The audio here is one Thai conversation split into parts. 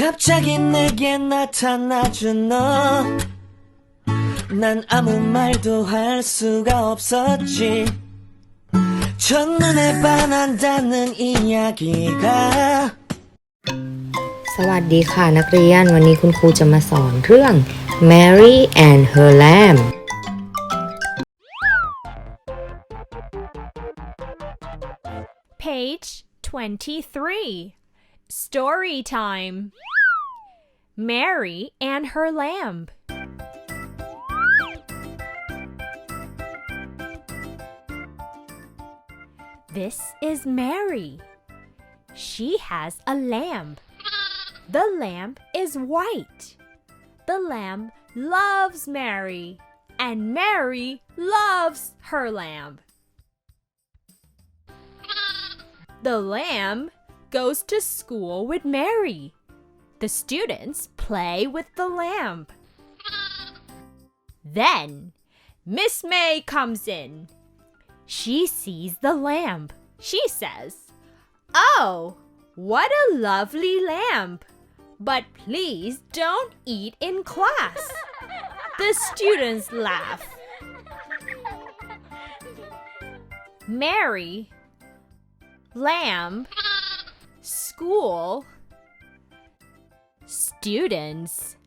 갑자기 내게 나타나준 너. 난 아무 말도 할 수가 없었지. 첫눈에 반한다는 이야기가 สวัสดีค่ะนักเรียนวันนี้คุณครูจะมาสอนเรื่อง Mary and her lamb Page 23. Story time. Mary and her lamb. This is Mary. She has a lamb. The lamb is white. The lamb loves Mary, and Mary loves her lamb. The lamb goes to school with Mary. The students play with the lamb. Then Miss May comes in. She sees the lamb. She says, Oh, what a lovely lamb! But please don't eat in class. The students laugh. Mary lamb, school, students,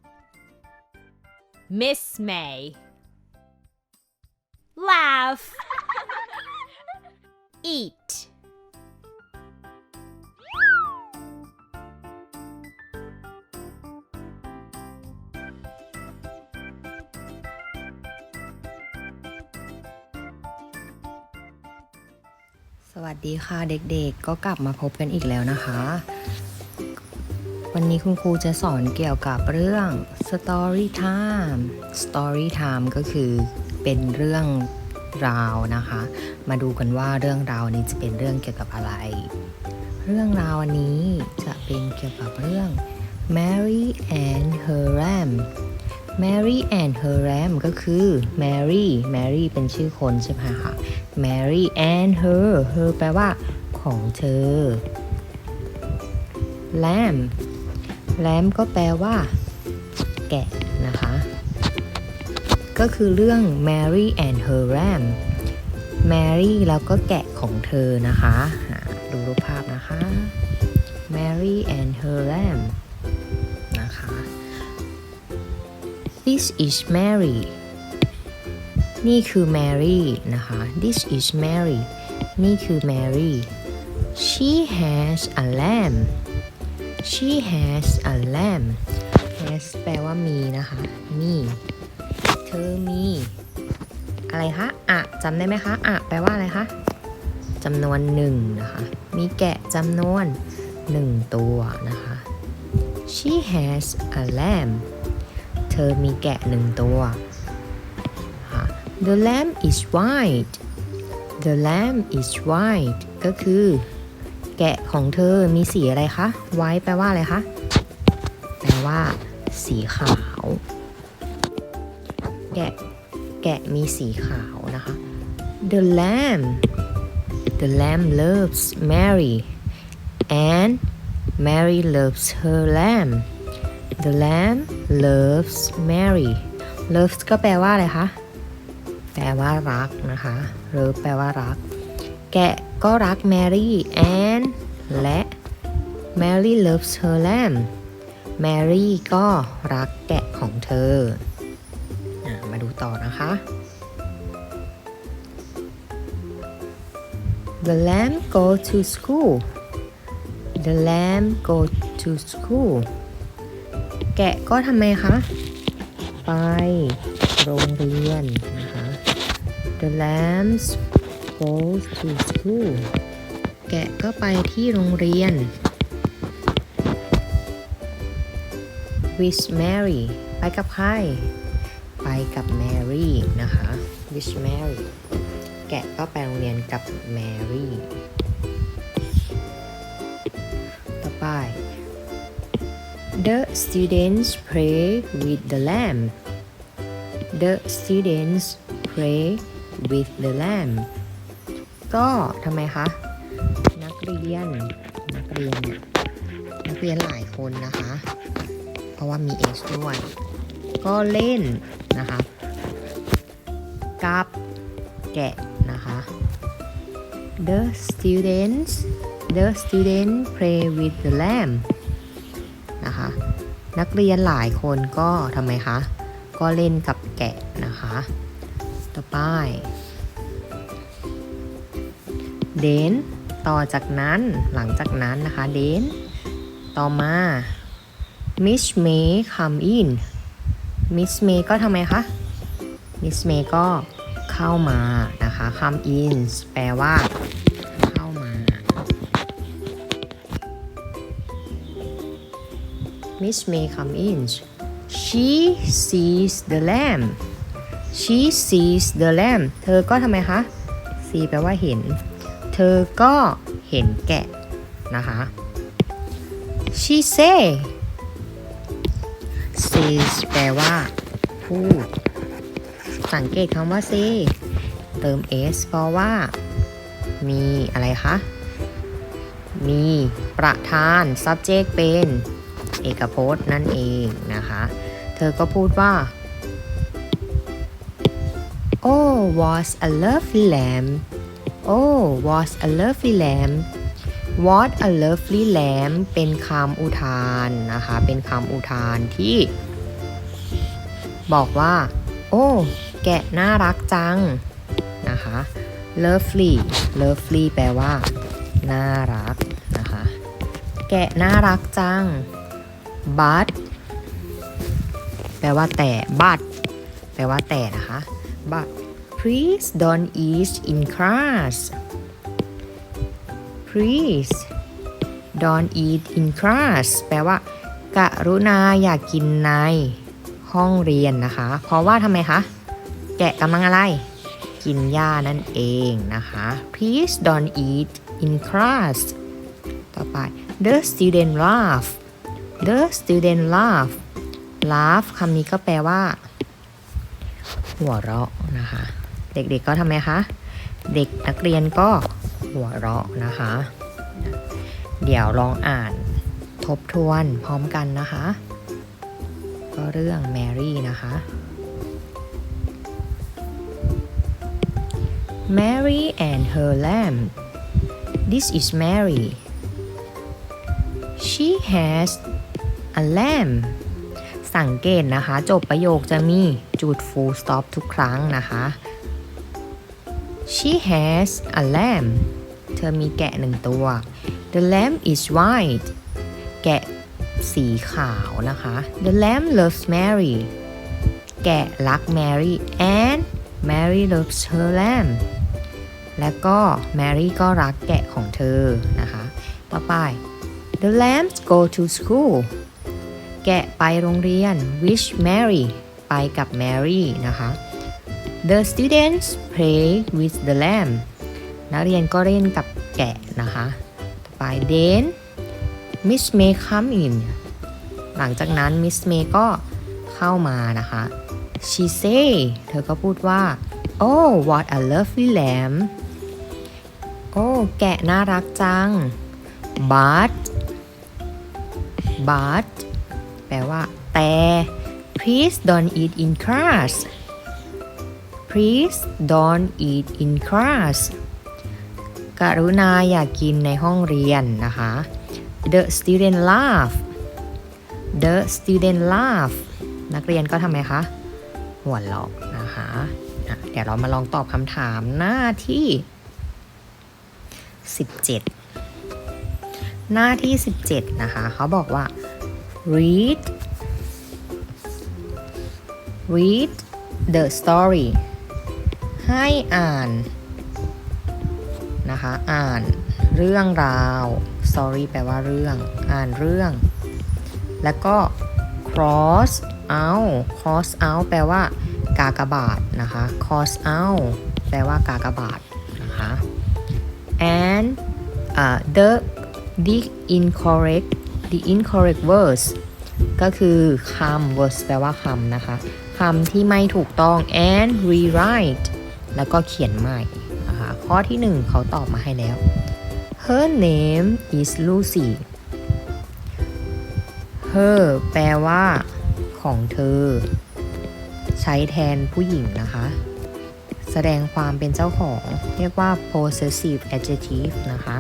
Miss May. Laugh, eat. สวัสดีค่ะเด็กๆ ก็กลับมาพบกันอีกแล้วนะคะ วันนี้คุณครูจะสอนเกี่ยวกับเรื่อง story time story time ก็คือเป็นเรื่องราวนะคะ มาดูกันว่าเรื่องราวนี้จะเป็นเรื่องเกี่ยวกับอะไร เรื่องราวอันนี้จะเป็นเกี่ยวกับเรื่อง Mary and her lamb Mary and her lamb ก็คือ Mary Mary เป็นชื่อคนใช่ไหมคะ Mary and her her แปลว่า ของเธอ lamb lamb ก็แปลว่า แกะนะคะ ก็คือเรื่อง Mary and her lamb Mary แล้วก็แกะของเธอนะคะ ดูรูปภาพนะคะ Mary and her lamb นะคะ This is Mary นี่คือ Mary นะคะ This is Mary นี่คือ Mary She has a lamb She has a lamb has แปลว่ามีนะคะ มี เธอมี อะไรคะอะจำได้ไหมคะอะแปลว่าอะไรคะจำนวนหนึ่งนะคะ มีแกะจำนวนหนึ่งตัวนะคะ She has a lamb เธอมีแกะหนึ่งตัว The lamb is white The lamb is white ก็คือ แกะของเธอมีสีอะไรคะ white แปลว่าอะไรคะ แปลว่า สีขาว แกะ แกะมีสีขาวนะคะ The lamb The lamb loves Mary and Mary loves her lamb The lamb loves Mary loves ก็แปลว่าอะไรคะ แปลว่ารักนะคะ love แปลว่ารัก แกะก็รัก Mary and และ Mary loves her lamb Mary ก็รักแกะของเธออมาดูต่อนะคะ The lamb go to school The lamb go to school แกะก็ทำไมคะ ไปโรงเรียน The lambs go to school แกะก็ไปที่โรงเรียน with Mary ไปกับใคร ไปกับ Mary นะคะ with Mary แกะก็ไปโรงเรียนกับ Mary ต่อไป The students pray with the lamb. The students pray with the lamb. ก็ทำไมคะ นักเรียน นักเรียน นักเรียนหลายคนนะคะ เพราะว่ามี S ด้วย ก็เล่นนะคะกับแกะนะคะ The students the student play with the lamb นะคะ นักเรียนหลายคนก็ทำไมคะ ก็เล่นกับแกะนะคะ ไป เดนต่อจากนั้นหลังจากนั้นนะคะเดนต่อมา Miss May come in Miss May ก็ทำไมคะ Miss May ก็เข้ามานะคะ come in แปลว่า เข้ามา Miss May come in she sees the lamb she sees the lamb เธอก็ทำไมคะ see แปลว่าเห็น เธอก็เห็นแกะนะคะ she say says แปลว่า พูด สังเกตคำว่า say เติม s เพราะว่า มีอะไรคะ มีประธาน subject เป็น เอกพจน์นั่นเองนะคะ เธอก็พูดว่า Oh was a lovely lamb Oh was a lovely lamb What a lovely lamb เป็นคำอุทานนะคะ เป็นคำอุทานที่ บอกว่า โอ้ แกะน่ารักจัง นะคะ lovely lovely แปลว่า น่ารัก นะคะ แกะน่ารักจัง but แปลว่าแต่ but แปลว่าแต่นะคะ but please don't eat in class please don't eat in class แปลว่ากรุณาอย่ากกินในห้องเรียนนะคะ เพราะว่าทำไมคะ แกะกำลังอะไร กินหญ้านั่นเองนะคะ please don't eat in class ต่อไป the student laugh the student laugh laugh คำนี้ก็แปลว่า หัวเราะนะคะ เด็กๆก็ทำไมคะ เด็กนักเรียนก็หัวเราะนะคะ เดี๋ยวลองอ่านทบทวนพร้อมกันนะคะ ก็เรื่องแมรี่นะคะ Mary and her lamb This is Mary She has a lamb สังเกตนะคะ จบประโยคจะมีจุด full stop ทุกครั้งนะคะ She has a lamb เธอมีแกะหนึ่งตัว The lamb is white แกะสีขาวนะคะ The lamb loves Mary แกะรัก Mary and Mary loves her lamb และก็ Mary ก็รักแกะของเธอนะคะ ต่อไป The lambs go to school แกะไปโรงเรียน which Mary ไปกับ Mary นะคะ The students play with the lamb นักเรียนก็เล่นกับแกะนะคะต่อไป then Miss May come in หลังจากนั้น Miss May ก็เข้ามานะคะ She say เธอก็พูดว่า Oh what a lovely lamb โอ้ แกะน่ารักจัง but but แปลว่า แต่ please don't eat in class please don't eat in class กรุณาอย่ากกินในห้องเรียนนะคะ the student laugh the student laugh นักเรียนก็ทำไมคะ หัวเราะนะคะะเดี๋ยวเรามาลองตอบคำถามหน้าที่ 17 หน้าที่ 17 นะคะ เขาบอกว่า read read the story ให้อ่าน นะคะ อ่านเรื่องราว story แปลว่าเรื่อง อ่านเรื่อง แล้วก็ cross out cross out แปลว่า กากบาทนะคะ cross out แปลว่ากากบาทนะคะ and uh, the the incorrect the incorrect words ก็คือคำ words แปลว่าคำนะคะคำที่ไม่ถูกต้อง and rewrite แล้วก็เขียนใหม่นะคะข้อที่หนึ่งเขาตอบมาให้แล้ว her name is Lucy her แปลว่า ของเธอ ใช้แทนผู้หญิงนะคะ แสดงความเป็นเจ้าของ เรียกว่า possessive adjective นะคะ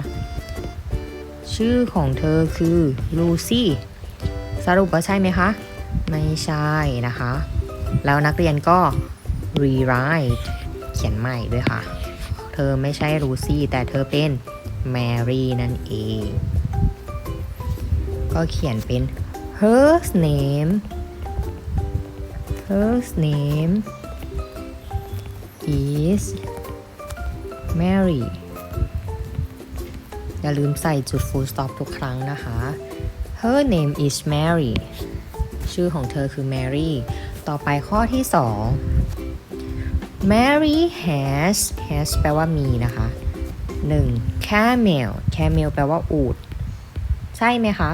ชื่อของเธอคือ Lucy สรุปว่าใช่ไหมคะ ไม่ใช่นะคะ แล้วนักเรียนก็ rewrite เขียนใหม่ด้วยค่ะ เธอไม่ใช่ลูซี่ แต่เธอเป็นแมรี่นั่นเอง ก็เขียนเป็น her name her name is Mary อย่าลืมใส่จุด full stop ทุกครั้งนะคะ her name is Mary ชื่อของเธอคือ Mary ต่อไปข้อที่ 2 Mary has has แปลว่ามีนะคะ 1. camel camel แปลว่าอูดใช่ไหมคะ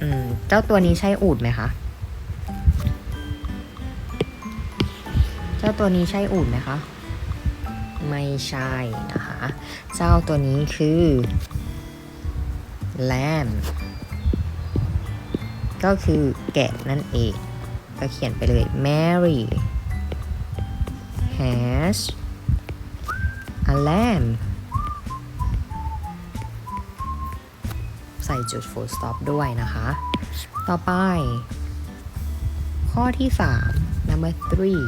อืมเจ้าตัวนี้ใช่อูดไหมคะ เจ้าตัวนี้ใช่อูดไหมคะ ไม่ใช่นะคะ เจ้าตัวนี้คือ lamb ก็คือแกะนั่นเอง ก็เขียนไปเลย Mary has a lamb ใส่จุด full stop ด้วยนะคะ ต่อไป ข้อที่ 3 number three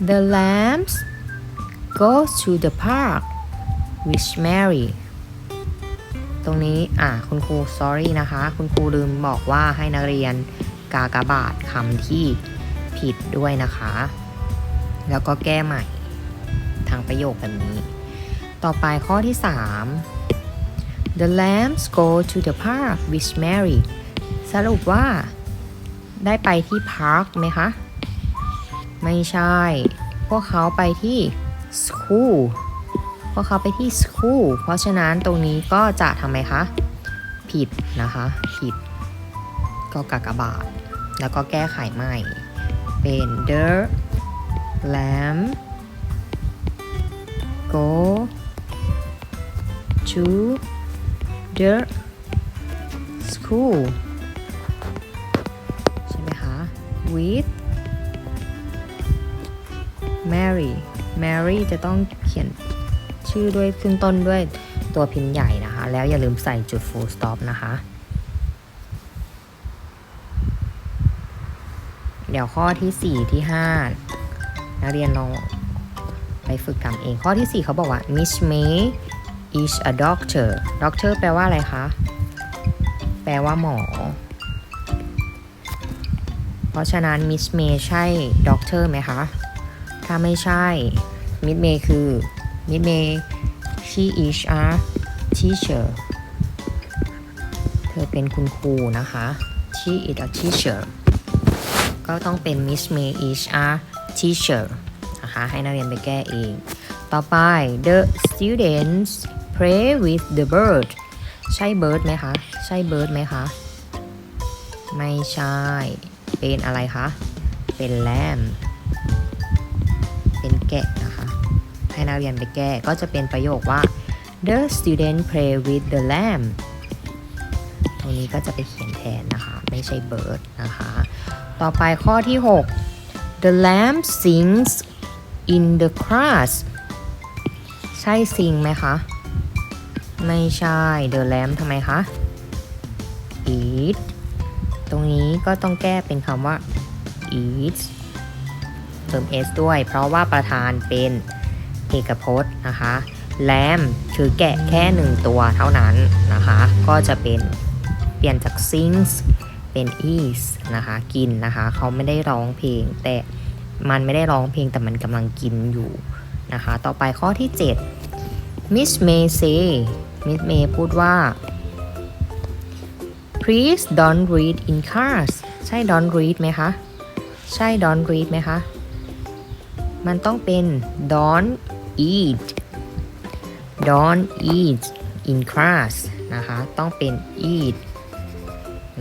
the lambs go to the park with Mary ตรงนี้อะคุณครู sorry นะคะ คุณครูลืมบอกว่าให้นักเรียนกากบาทคำที่ผิดด้วยนะคะ แล้วก็แก้ใหม่ทางประโยคแบบนี้ ต่อไปข้อที่ 3 The lambs go to the park with Mary สรุปว่า ได้ไปที่พาร์คไหมคะ ไม่ใช่ พวกเขาไปที่ school พวกเขาไปที่ school เพราะฉะนั้นตรงนี้ก็จะทำไมคะ ผิดนะคะ ผิด ก็กากบาท แล้วก็แก้ไขใหม่ เป็น the lamb go to the school ใช่ไหมคะ with Mary Mary จะต้องเขียนชื่อด้วยขึ้นต้นด้วยตัวพิมพ์ใหญ่นะคะ แล้วอย่าลืมใส่จุด full stop นะคะ เดี๋ยวข้อที่ 4 ที่ 5 นักเรียนลองไปฝึกทำเองข้อที่ 4 เขาบอกว่า Miss May is a doctor doctor แปลว่าอะไรคะ แปลว่าหมอ เพราะฉะนั้น Miss May ใช่ doctor ไหมคะ ถ้าไม่ใช่ Miss May คือ Miss May she is a teacher เธอเป็นคุณครูนะคะ she is a teacher ก็ต้องเป็น Miss May is a teacher นะคะให้นักเรียนไปแก้เอง ต่อไป the students play with the bird ใช่ bird ไหมคะ ใช่ bird ไหมคะ ไม่ใช่ เป็นอะไรคะ เป็น lamb เป็น แกะนะคะ ให้นักเรียนไปแก้ก็จะเป็นประโยคว่า the student play with the lamb ตรงนี้ก็จะไปเขียนแทนนะคะ ไม่ใช่ bird นะคะ ต่อไปข้อที่ 6 the lamb sings in the class ใช่ sing ไหมคะ ไม่ใช่ the lamb ทำไมคะ eat ตรงนี้ก็ต้องแก้เป็นคำว่า eat เติม s ด้วย เพราะว่าประธานเป็นเอกพจน์นะคะ lamb คือแกะแค่หนึ่งตัวเท่านั้นนะคะ ก็จะเป็นเปลี่ยนจาก sings เป็น is นะคะ กินนะคะ เขาไม่ได้ร้องเพลง แต่มันไม่ได้ร้องเพลงแต่มันกำลังกินอยู่นะคะ ต่อไปข้อที่ 7 Miss May say Miss May พูดว่า please don't read in class ใช่ don't read ไหมคะ ใช่ don't read ไหมคะ มันต้องเป็น don't eat don't eat in class นะคะ ต้องเป็น eat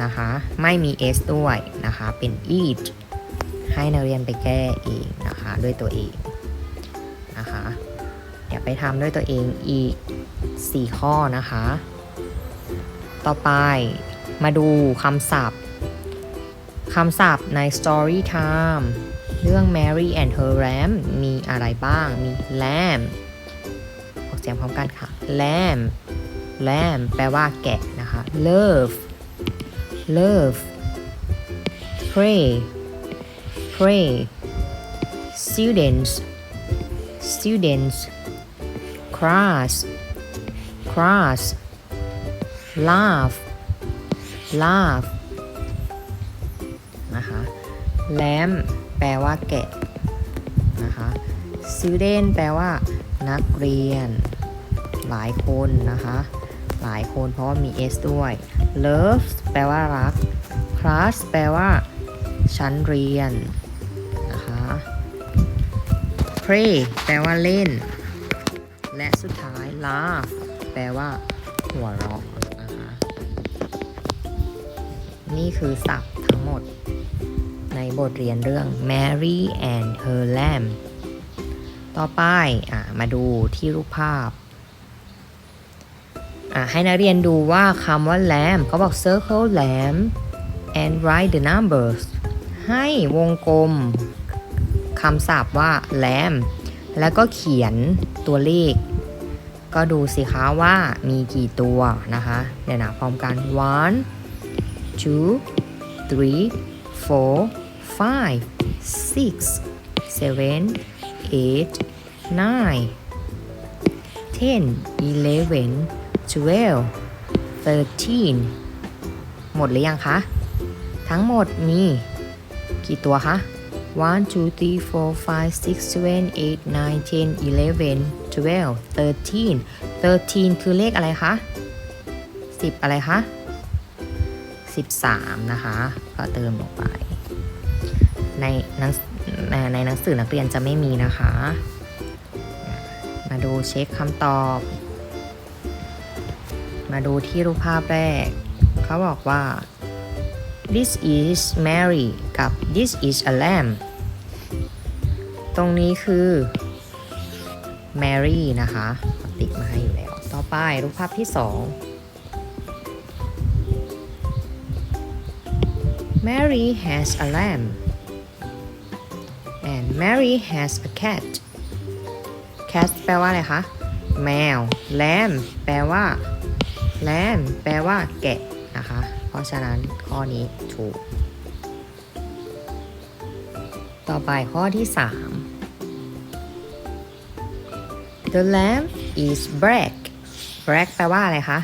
นะคะ ไม่มี s ด้วยนะคะ เป็น eat ให้นักเรียนไปแก้เองนะคะ ด้วยตัวเองนะคะอย่าไปทำด้วยตัวเองอีก 4 ข้อนะคะ ต่อไปมาดูคำศัพท์คำศัพท์ใน Story Time เรื่อง Mary and her lamb มีอะไรบ้าง มี lamb ออกเสียงพร้อมกันค่ะ lamb lamb แปลว่าแกะนะคะ love love pray pray students students class class laugh laugh นะคะ lamb แปลว่าแกะนะคะ student แปลว่า นักเรียน หลายคนนะคะ หลายคนเพราะว่ามี s ด้วย love แปลว่ารัก class แปลว่า ชั้นเรียนนะคะ pray แปลว่าเล่น และสุดท้าย laugh แปลว่า หัวเราะนะคะ นี่คือศัพท์ บทเรียนเรื่อง Mary and her lamb ต่อไปอะมาดูที่รูปภาพอะให้นักเรียนดูว่าคำว่า lamb เขาบอก circle lamb and write the numbers ให้วงกลมคำศัพท์ว่า lamb แล้วก็เขียนตัวเลข ก็ดูสิคะว่ามีกี่ตัวนะคะเดี๋ยวนะพร้อมกัน one two three four five six seven eight nine ten eleven twelve thirteen หมดหรือยังคะ ทั้งหมดมีกี่ตัวคะ one two three four five six seven eight nine ten eleven twelve thirteen thirteen คือเลขอะไรคะสิบอะไรคะสิบสามนะคะ ก็เติมลงไป ในหนังในในหนังสือนักเรียนจะไม่มีนะคะ มาดูเช็คคำตอบ มาดูที่รูปภาพแรก เขาบอกว่า this is Mary กับ this is a lamb ตรงนี้คือ Mary นะคะ ติ๊กมาให้อยู่แล้ว ต่อไปรูปภาพที่สอง Mary has a lamb Mary has a cat cat แปลว่าอะไรคะ แมว lamb แปลว่า lamb แปลว่าแกะนะคะ เพราะฉะนั้นข้อนี้ถูก ต่อไปข้อที่ 3 The lamb is black black แปลว่าอะไรคะ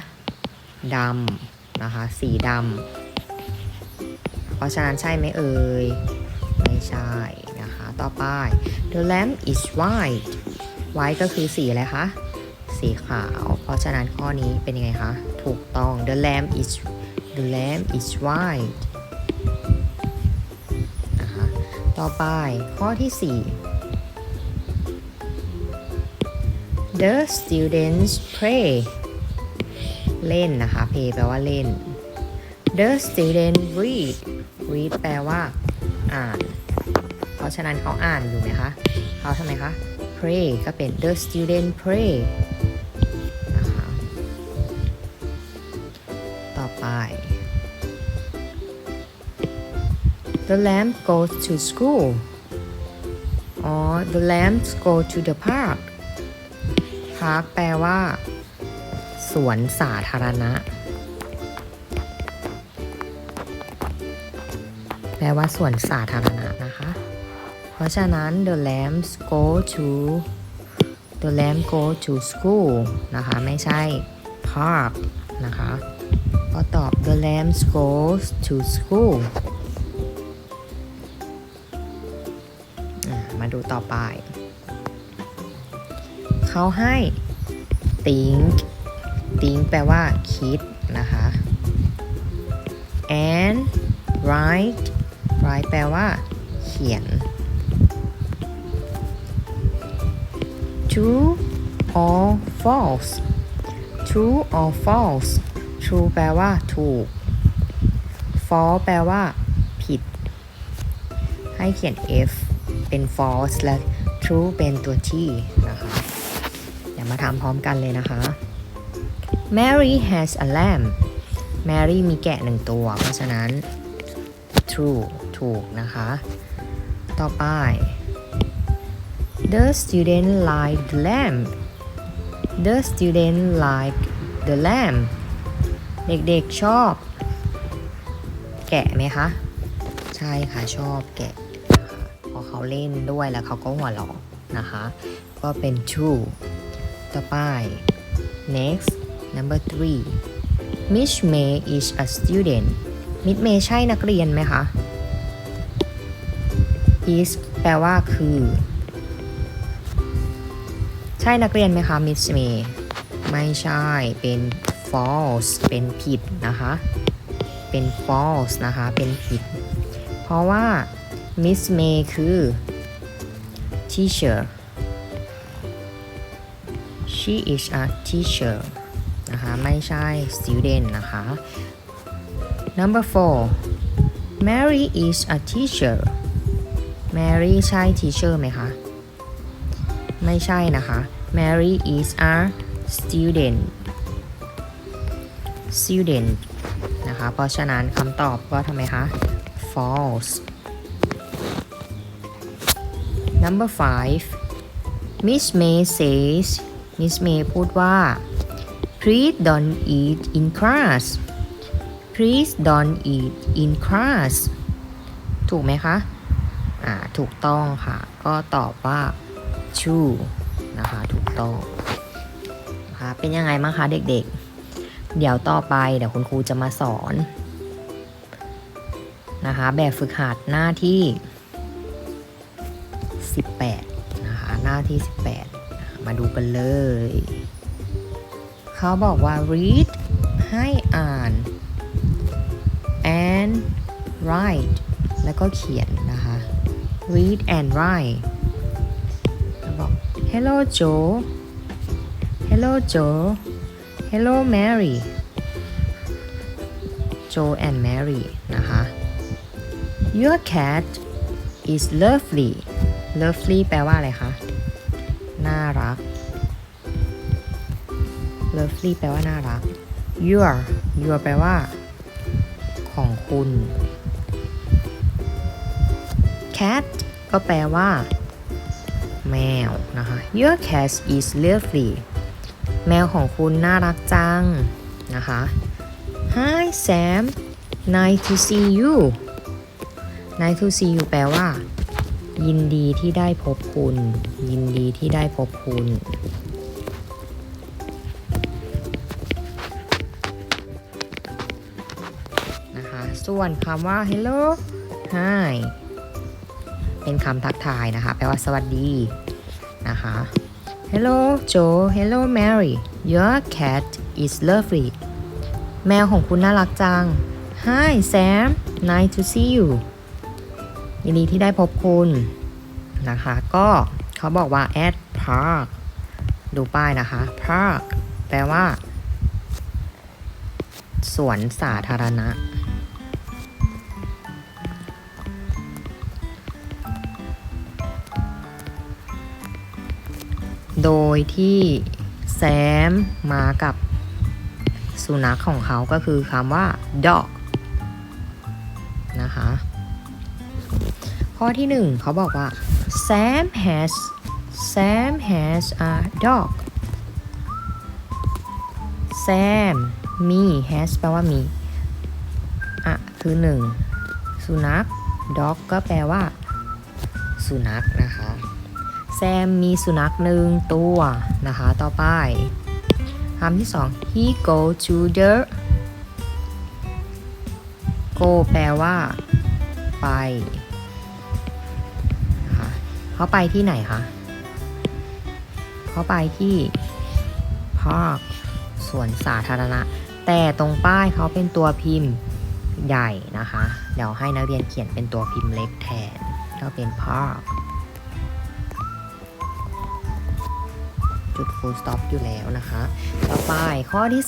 ดำนะคะ สีดำ เพราะฉะนั้นใช่ไหมเอ่ย ไม่ใช่ ต่อไป The lamb is white white ก็คือสีอะไรคะ สีขาว เพราะฉะนั้นข้อนี้เป็นยังไงคะ ถูกต้อง The lamb is The lamb is white นะคะต่อไปข้อที่ 4 The students play เล่นนะคะ play แปลว่าเล่น The student read read แปลว่า อ่านเพราะฉะนั้นเขาอ่านอยู่ไหมคะเขาทำไมคะ pray ก็เป็น the student pray นะคะ ต่อไป the lamb goes to school or the lambs go to the park park แปลว่า สวนสาธารณะ แปลว่าสวนสาธารณะนะคะ ราะฉะนั้น the lambs go to the lamb go to school นะคะ ไม่ใช่ park นะคะ ก็ตอบ the lambs goes to school มาดูต่อไป เขาให้ think think แปลว่าคิดนะคะ and write write แปลว่า เขียน true or false true or false true แปลว่าถูก false แปลว่า ผิด ให้เขียน f เป็น false และ true เป็นตัว t นะคะ เดี๋ยวมาทำพร้อมกันเลยนะคะ Mary has a lamb Mary มีแกะหนึ่งตัว เพราะฉะนั้น true ถูกนะคะ ต่อไป The student like the lamp The student like the lamp เด็กๆชอบ แกะไหมคะ ใช่ค่ะชอบแกะนะคะพอเขาเล่นด้วยแล้วเขาก็หัวเราะนะคะ ก็เป็น true ต่อไป next number three Miss May is a student Miss May ใช่นักเรียนไหมคะ is แปลว่าคือ ใช่นักเรียนไหมคะ Miss May ไม่ใช่ เป็น false เป็นผิดนะคะ เป็น false นะคะ เป็นผิด เพราะว่า Miss May คือ teacher she is a teacher นะคะ ไม่ใช่ student นะคะ number four Mary is a teacher Mary ใช่ teacher ไหมคะ ไม่ใช่นะคะ Mary is a student student นะคะ เพราะฉะนั้นคำตอบก็ทำไมคะ false number five Miss May says Miss May พูดว่า please don't eat in class please don't eat in class ถูกไหมคะ อ่า ถูกต้องค่ะ ก็ตอบว่า true นะคะถูกต้องนะคะเป็นยังไงบ้างคะเด็กๆ เดี๋ยวต่อไปเดี๋ยวคุณครูจะมาสอนนะคะแบบฝึกหัดหน้าที่ 18นะคะหน้าที่ 18 มาดูกันเลย เขาบอกว่า read ให้อ่าน and write แล้วก็เขียนนะคะ read and write บอก hello Joe hello Joe hello Mary Joe and Mary นะคะ your cat is lovely lovely แปลว่าอะไรคะ น่ารัก lovely แปลว่าน่ารัก your your แปลว่า ของคุณ cat ก็แปลว่า แมวนะคะ your cat is lovely แมวของคุณน่ารักจังนะคะ Hi Sam nice to see you nice to see you แปลว่า ยินดีที่ได้พบคุณ ยินดีที่ได้พบคุณนะคะส่วนคำว่า hello hi เป็นคำทักทายนะคะ แปลว่าสวัสดี นะคะ hello Joe hello Mary your cat is lovely แมวของคุณน่ารักจัง hi Sam nice to see you ยินดีที่ได้พบคุณนะคะ ก็เขาบอกว่า at park ดูป้ายนะคะ park แปลว่า สวนสาธารณะ โดยที่แซมมากับสุนัขของเขาก็คือคำว่า dog นะคะ ข้อที่หนึ่งเขาบอกว่า Sam has Sam has a dog Sam มี has แปลว่ามีอะคือหนึ่งสุนัข dog ก็แปลว่า สุนัขนะคะ ซมมีสุนัขหนึ่งตัวนะคะ ต่อไปคำที่สอง he go to the go แปลว่า ไปนะคะเขาไปที่ไหนคะเขาไปที่ park สวนสาธารณะ แต่ตรงป้ายเขาเป็นตัวพิมพ์ใหญ่นะคะ เดี๋ยวให้นักเรียนเขียนเป็นตัวพิมพ์เล็กแทนก็เป็น park จุด full stop อยู่แล้วนะคะ ต่อไปข้อที่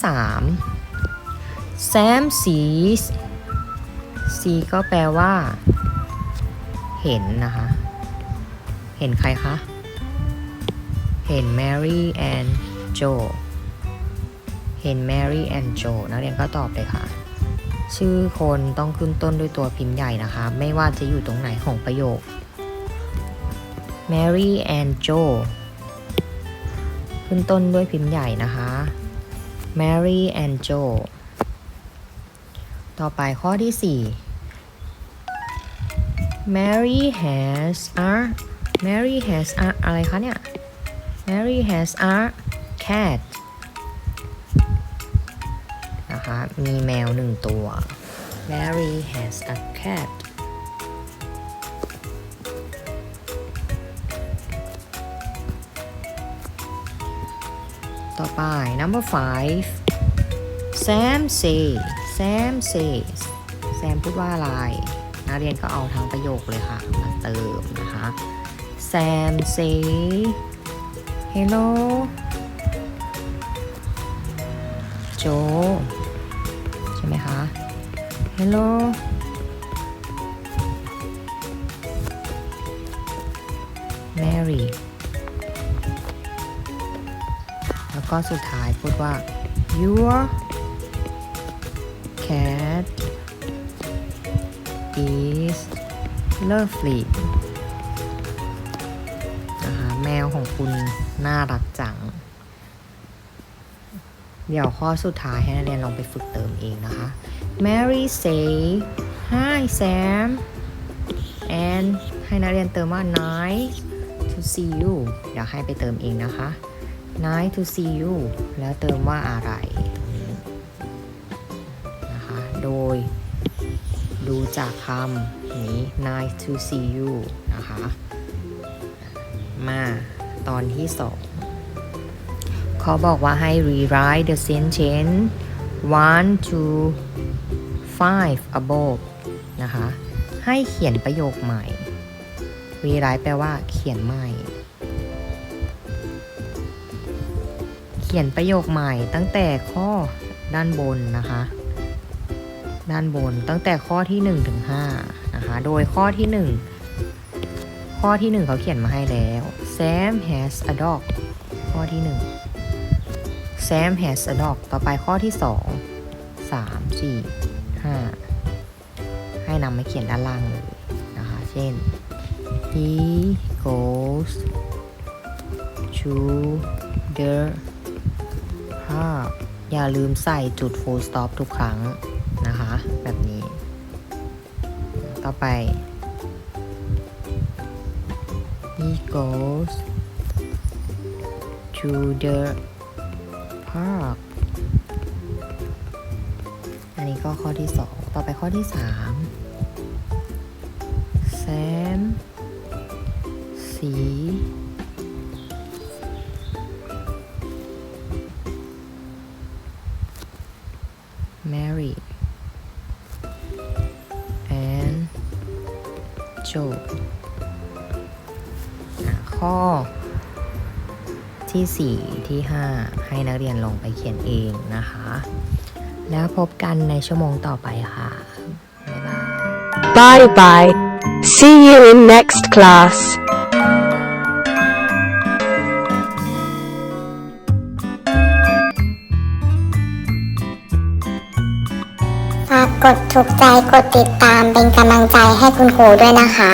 3 Sam sees see ก็แปลว่า เห็นนะคะ เห็นใครคะ เห็น Mary and Joe เห็น Mary and Joe นักเรียนก็ตอบเลยค่ะชื่อคนต้องขึ้นต้นด้วยตัวพิมพ์ใหญ่นะคะ ไม่ว่าจะอยู่ตรงไหนของประโยค Mary and Joe ขึ้นต้นด้วยพิมพ์ใหญ่นะคะ Mary and Joe ต่อไปข้อที่ 4 Mary has a Mary has a อะไรคะเนี่ย Mary has a cat นะคะ มีแมวหนึ่งตัว Mary has a cat ไป number five Sam say Sam says Sam พูดว่าอะไร นักเรียนก็เอาทั้งประโยคเลยค่ะ มาเติมนะคะ Sam say hello Joe ใช่ไหมคะ hello ก็สุดท้ายพูดว่า your cat is lovely นะคะแมวของคุณน่ารักจัง เดี๋ยวข้อสุดท้ายให้นักเรียนลองไปฝึกเติมเองนะคะ Mary say hi Sam and ให้นักเรียนเติมว่า nice to see you เดี๋ยวให้ไปเติมเองนะคะ nice to see you แล้วเติมว่าอะไรตรงนี้นะคะ โดยดูจากคำนี้ nice to see you นะคะ มาตอนที่สองเขาบอกว่าให้ rewrite the sentence one to five above นะคะ ให้เขียนประโยคใหม่ rewrite แปลว่าเขียนใหม่ ขียนประโยคใหม่ตั้งแต่ข้อด้านบนนะคะ ด้านบนตั้งแต่ข้อที่ 1 ถึง5นะคะ โดยข้อที่ 1 ข้อที่ 1 เขาเขียนมาให้แล้ว Sam has a dog ข้อที่ 1 Sam has a dog ต่อไปข้อที่ 2 3 4 5 ให้นำมาเขียนด้านล่างเลยนะคะ เช่น he goes to the ภาพอย่าลืมใส่จุด full stop ทุกครั้งนะคะ แบบนี้ ต่อไป he goes to the park อันนี้ก็ข้อที่สองต่อไปข้อที่สาม Sam สี ข้อที่ 4 ที่ 5 ให้นักเรียนลงไปเขียนเองนะคะ แล้วพบกันในชั่วโมงต่อไปค่ะ บ๊ายบาย Bye bye. See you in next class. ฝากกดถูกใจกดติดตามเป็นกำลังใจให้คุณครูด้วยนะคะ